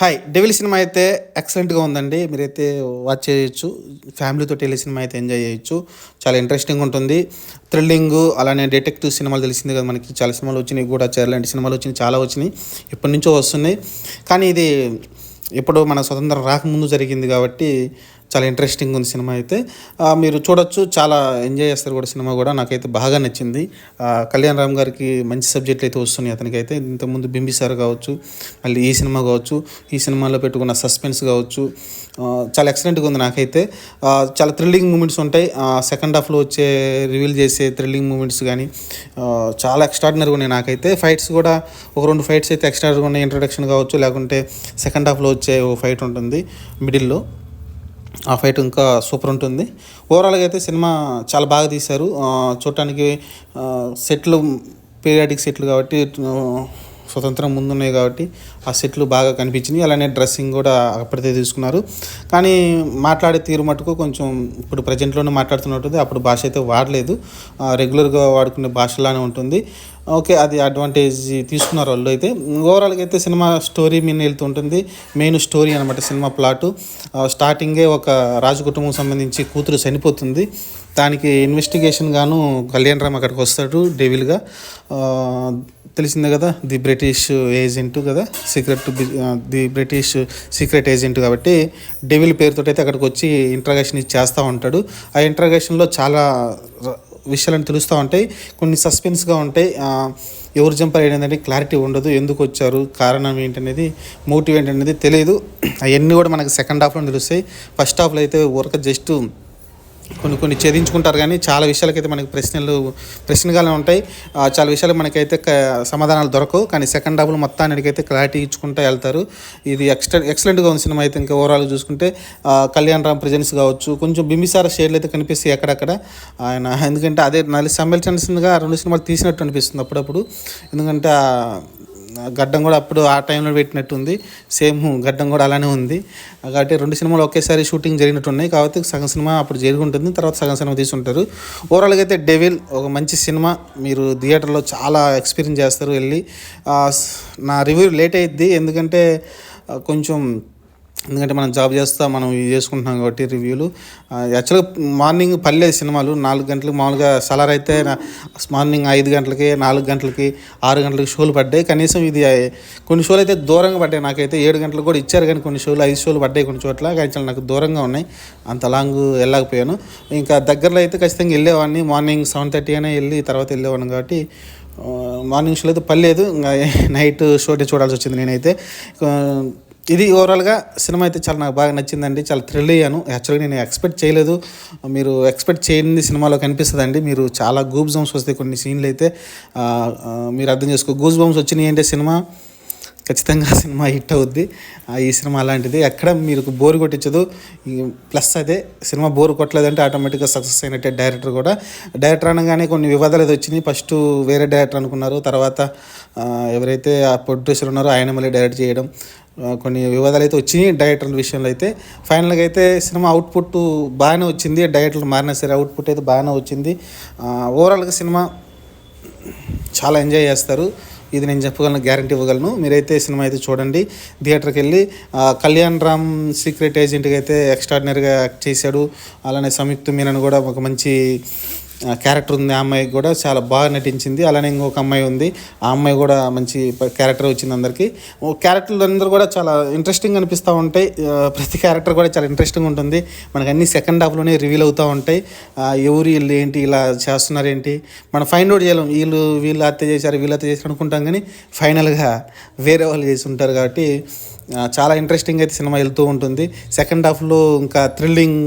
Hi devil cinema అయితే ఎక్సలెంట్గా ఉందండి. మీరైతే వాచ్ చేయొచ్చు. ఫ్యామిలీతో వెళ్ళే సినిమా అయితే ఎంజాయ్ చేయొచ్చు. చాలా ఇంట్రెస్టింగ్ ఉంటుంది. థ్రిల్లింగ్ అలానే డిటెక్టివ్ సినిమాలు తెలిసింది కదా మనకి. చాలా సినిమాలు వచ్చినాయి కూడా. లాంటి సినిమాలు వచ్చినాయి. చాలా వచ్చినాయి. ఎప్పటి నుంచో వస్తున్నాయి. కానీ ఇది ఎప్పుడో మన స్వతంత్రం రాకముందు జరిగింది కాబట్టి చాలా ఇంట్రెస్టింగ్ ఉంది సినిమా అయితే. మీరు చూడొచ్చు. చాలా ఎంజాయ్ చేస్తారు కూడా సినిమా కూడా. నాకైతే బాగా నచ్చింది. కళ్యాణ్ రామ్ గారికి మంచి సబ్జెక్టులు అయితే వస్తున్నాయి అతనికైతే. ఇంతకుముందు బింబిసార్ కావచ్చు మళ్ళీ ఈ సినిమా కావచ్చు ఈ సినిమాలో పెట్టుకున్న సస్పెన్స్ కావచ్చు చాలా ఎక్సలెంట్గా ఉంది నాకైతే. చాలా థ్రిల్లింగ్ మూమెంట్స్ ఉంటాయి. సెకండ్ హాఫ్లో వచ్చే రివీల్ చేసే థ్రిల్లింగ్ మూమెంట్స్ కానీ చాలా ఎక్స్ట్రాడినరీగా ఉన్నాయి నాకైతే. ఫైట్స్ కూడా ఒక రెండు ఫైట్స్ అయితే ఎక్స్ట్రాడినరీగా ఉన్నాయి. ఇంట్రడక్షన్ కావచ్చు లేకుంటే సెకండ్ హాఫ్లో వచ్చే ఓ ఫైట్ ఉంటుంది మిడిల్లో ఆ ఫైట్ ఇంకా సూపర్ ఉంటుంది. ఓవరాల్గా అయితే సినిమా చాలా బాగా తీశారు. చూడటానికి సెట్లు పీరియాడిక్ సెట్లు కాబట్టి స్వతంత్రం ముందున్నాయి కాబట్టి ఆ సెట్లు బాగా కనిపించినాయి. అలానే డ్రెస్సింగ్ కూడా అప్పటిదే తీసుకున్నారు. కానీ మాట్లాడే తీరు మటుకు కొంచెం ఇప్పుడు ప్రజెంట్లోనే మాట్లాడుతున్నట్టుంది అప్పుడు భాష అయితే వాడలేదు. రెగ్యులర్గా వాడుకునే భాషలానే ఉంటుంది. ఓకే అది అడ్వాంటేజ్ తీసుకున్నారు వాళ్ళు అయితే. ఓవరాల్గా అయితే సినిమా స్టోరీ మీద వెళ్తుంటుంది. మెయిన్ స్టోరీ అనమాట సినిమా ప్లాటు స్టార్టింగే ఒక రాజు కుటుంబం సంబంధించి కూతురు చనిపోతుంది. దానికి ఇన్వెస్టిగేషన్ గాను కళ్యాణ్ రామ్ అక్కడికి వస్తాడు డెవిల్గా తెలిసిందే కదా ది బ్రిటిష్ ఏజెంట్ కదా secret the British secret agent కాబట్టి డెవిల్ పేరుతో అయితే అక్కడికి వచ్చి ఇంట్రాగేషన్ చేస్తూ ఉంటాడు. ఆ ఇంట్రగేషన్లో చాలా విషయాలను తెలుస్తూ ఉంటాయి. కొన్ని సస్పెన్స్గా ఉంటాయి. ఎవరు జంపర్ ఏంటంటే క్లారిటీ ఉండదు. ఎందుకు వచ్చారు? కారణం ఏంటనేది మోటివ్ ఏంటనేది తెలియదు అవన్నీ కూడా మనకు సెకండ్ హాఫ్లో తెలుస్తాయి. ఫస్ట్ హాఫ్లో అయితే ఊరక జస్ట్ కొన్ని కొన్ని ఛేదించుకుంటారు కానీ చాలా విషయాలకైతే మనకి ప్రశ్నలు ప్రశ్నగానే ఉంటాయి. చాలా విషయాలు మనకైతే క- సమాధానాలు దొరకవు. కానీ సెకండ్ హాఫ్లో మొత్తానికైతే క్లారిటీ ఇచ్చుకుంటూ వెళ్తారు. ఇది ఎక్స్టెంట్ ఎక్సలెంట్గా ఉంది సినిమా అయితే ఇంకా ఓవరాల్ చూసుకుంటే. కళ్యాణ్ రామ్ ప్రజెన్స్ కావచ్చు. కొంచెం బింబిసార షేడ్లు అయితే కనిపిస్తాయి ఎక్కడక్కడ. ఆయన ఎందుకంటే అదే నలి సంబల్చన్స్గా రెండు సినిమాలు తీసినట్టు అనిపిస్తుంది అప్పుడప్పుడు. ఎందుకంటే గడ్డం కూడా అప్పుడు ఆ టైంలో పెట్టినట్టుంది. సేమ్ గడ్డం కూడా అలానే ఉంది. కాబట్టి రెండు సినిమాలు ఒకేసారి షూటింగ్ జరిగినట్టు ఉన్నాయి కాబట్టి సగం సినిమా అప్పుడు జరిగి ఉంటుంది తర్వాత సగం సినిమా తీసుంటారు. ఓవరాల్గా అయితే డెవిల్ ఒక మంచి సినిమా. మీరు థియేటర్లో చాలా ఎక్స్పీరియన్స్ చేస్తారు వెళ్ళి. నా రివ్యూ లేట్ అయ్యిద్ది ఎందుకంటే కొంచెం ఎందుకంటే మనం జాబ్ చేస్తా మనం ఇది చేసుకుంటున్నాం కాబట్టి రివ్యూలు. యాక్చువల్గా మార్నింగ్ పర్లేదు సినిమాలు నాలుగు గంటలకు మామూలుగా సలార్ అయితే మార్నింగ్ ఐదు గంటలకి నాలుగు గంటలకి ఆరు గంటలకి షోలు పడ్డాయి. కనీసం ఇది కొన్ని షోలు అయితే దూరంగా పడ్డాయి. నాకైతే ఏడు గంటలకు కూడా ఇచ్చారు కానీ కొన్ని షోలు ఐదు షోలు పడ్డాయి కొన్ని చోట్ల. కానీ చాలా నాకు దూరంగా ఉన్నాయి. అంత లాంగ్ వెళ్ళకపోయాను ఇంకా దగ్గరలో అయితే ఖచ్చితంగా వెళ్ళేవాడిని. మార్నింగ్ సెవెన్ థర్టీ అయినా వెళ్ళి తర్వాత వెళ్ళేవాడిని కాబట్టి మార్నింగ్ షోలో అయితే పర్లేదు. ఇంకా నైట్ షోటే చూడాల్సి వచ్చింది నేనైతే. ఇది ఓవరాల్గా సినిమా అయితే చాలా నాకు బాగా నచ్చిందండి. చాలా థ్రిల్ అయ్యాను. యాక్చువల్గా నేను ఎక్స్పెక్ట్ చేయలేదు. మీరు ఎక్స్పెక్ట్ చేయని సినిమాలో కనిపిస్తుందండి. మీరు చాలా గూబ్ బంప్స్ వస్తాయి కొన్ని సీన్లు అయితే. మీరు అర్థం చేసుకో గూజ్ బంప్స్ వచ్చినాయి అంటే సినిమా ఖచ్చితంగా సినిమా హిట్ అవుద్ది. ఈ సినిమా అలాంటిది. ఎక్కడ మీరు బోర్ కొట్టించదు. ప్లస్ అదే సినిమా బోర్ కొట్టలేదంటే ఆటోమేటిక్గా సక్సెస్ అయినట్టే డైరెక్టర్ కూడా. డైరెక్టర్ అనగానే కొన్ని వివాదాలు అయితే వచ్చినాయి. ఫస్ట్ వేరే డైరెక్టర్ అనుకున్నారు. తర్వాత ఎవరైతే ఆ ప్రొడ్యూసర్ ఉన్నారో ఆయన మళ్ళీ డైరెక్ట్ చేయడం. కొన్ని వివాదాలు అయితే వచ్చినాయి డైరెక్టర్ల విషయంలో అయితే. ఫైనల్గా అయితే సినిమా అవుట్పుట్ బాగానే వచ్చింది. డైరెక్టర్లు మారినా సరే అవుట్పుట్ అయితే బాగానే వచ్చింది. ఓవరాల్గా సినిమా చాలా ఎంజాయ్ చేస్తారు. ఇది నేను చెప్పగలను గ్యారంటీ ఇవ్వగలను. మీరైతే సినిమా అయితే చూడండి. థియేటర్కి వెళ్ళి కళ్యాణ్ రామ్ సీక్రెట్ ఏజెంట్గా అయితే ఎక్స్ట్రాడినరీగా యాక్ట్ చేశాడు. అలానే సంయుక్త మీనన్ కూడా ఒక మంచి క్యారెక్టర్ ఉంది ఆ అమ్మాయికి కూడా చాలా బాగా నటించింది. అలానే ఇంకొక అమ్మాయి ఉంది. ఆ అమ్మాయి కూడా మంచి క్యారెక్టర్ వచ్చింది అందరికీ. క్యారెక్టర్లు అందరూ కూడా చాలా ఇంట్రెస్టింగ్ అనిపిస్తూ ఉంటాయి. ప్రతి క్యారెక్టర్ కూడా చాలా ఇంట్రెస్టింగ్ ఉంటుంది. మనకు అన్ని సెకండ్ హాఫ్లోనే రివీల్ అవుతూ ఉంటాయి. ఎవరు వీళ్ళు ఏంటి ఇలా చేస్తున్నారు ఏంటి? మనం ఫైండ్ అవుట్ చేయలేం. వీళ్ళు వీళ్ళు హత్య చేశారు వీళ్ళు హత్య చేశారు అనుకుంటాం కానీ ఫైనల్గా వేరే వాళ్ళు చేసి ఉంటారు కాబట్టి చాలా ఇంట్రెస్టింగ్ అయితే సినిమా వెళ్తూ ఉంటుంది. సెకండ్ హాఫ్లో ఇంకా థ్రిల్లింగ్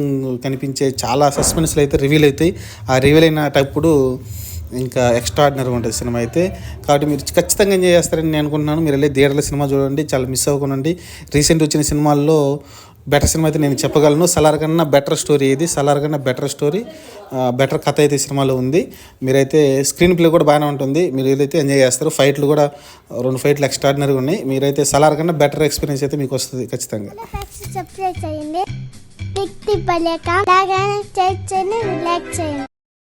కనిపించే చాలా సస్పెన్స్లు అయితే రివీల్ అవుతాయి. ఆ రివీల్ అయినటప్పుడు ఇంకా ఎక్స్ట్రాడినరీగా ఉంటుంది సినిమా అయితే. కాబట్టి మీరు ఖచ్చితంగా ఎంజాయ్ చేస్తారని నేను అనుకుంటున్నాను. మీరు వెళ్ళి థియేటర్లో సినిమా చూడండి చాలా మిస్ అవ్వకుండా రీసెంట్ వచ్చిన సినిమాల్లో బెటర్ సినిమా అయితే నేను చెప్పగలను. సలార్ కన్నా బెటర్ స్టోరీ ఇది సలార్ కన్నా బెటర్ స్టోరీ. బెటర్ కథ అయితే ఈ సినిమాలో ఉంది. మీరైతే స్క్రీన్ ప్లే కూడా బాగానే ఉంటుంది. మీరు ఏదైతే ఎంజాయ్ చేస్తారు ఫైట్లు కూడా రెండు ఫైట్లు ఎక్స్ట్రాడినరీగా ఉన్నాయి. మీరైతే సలార్ కన్నా బెటర్ ఎక్స్పీరియన్స్ అయితే మీకు వస్తుంది ఖచ్చితంగా. సబ్స్క్రైబ్ చేయండి. చేయండి.